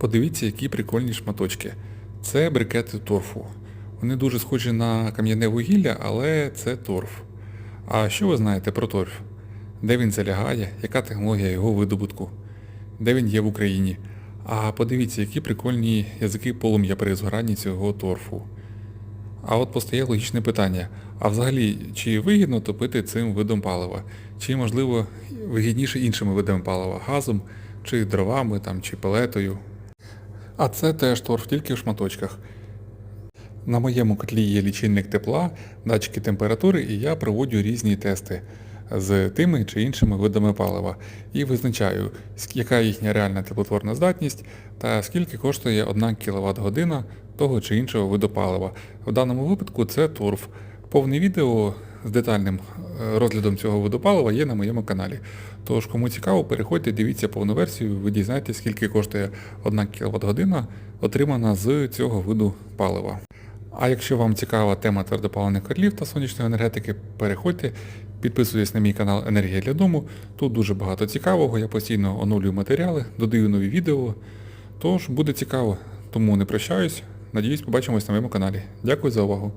Подивіться, які прикольні шматочки. Це брикети торфу. Вони дуже схожі на кам'яне вугілля, але це торф. А що ви знаєте про торф? Де він залягає, яка технологія його видобутку? Де він є в Україні? А подивіться, які прикольні язики полум'я при згоранні цього торфу. А от постає логічне питання: а взагалі, чи вигідно топити цим видом палива? Чи можливо вигідніше іншими видами палива, газом, чи дровами, там, чи пелетою? А це теж торф тільки в шматочках. На моєму котлі є лічильник тепла, датчики температури, і я проводжу різні тести з тими чи іншими видами палива і визначаю, яка їхня реальна теплотворна здатність та скільки коштує 1 кВт година того чи іншого виду палива. В даному випадку це торф. Повне відео з детальним е, розглядом цього виду палива є на моєму каналі. Тож, кому цікаво, переходьте, дивіться повну версію, ви дізнаєтесь, скільки коштує 1 кВт година, отримана з цього виду палива. А якщо вам цікава тема твердопаливних котлів та сонячної енергетики, переходьте, підписуйтесь на мій канал Енергія для дому. Тут дуже багато цікавого, я постійно оновлюю матеріали, додаю нові відео. Тож буде цікаво. Тому не прощаюсь. Надіюсь, побачимось на моєму каналі. Дякую за увагу.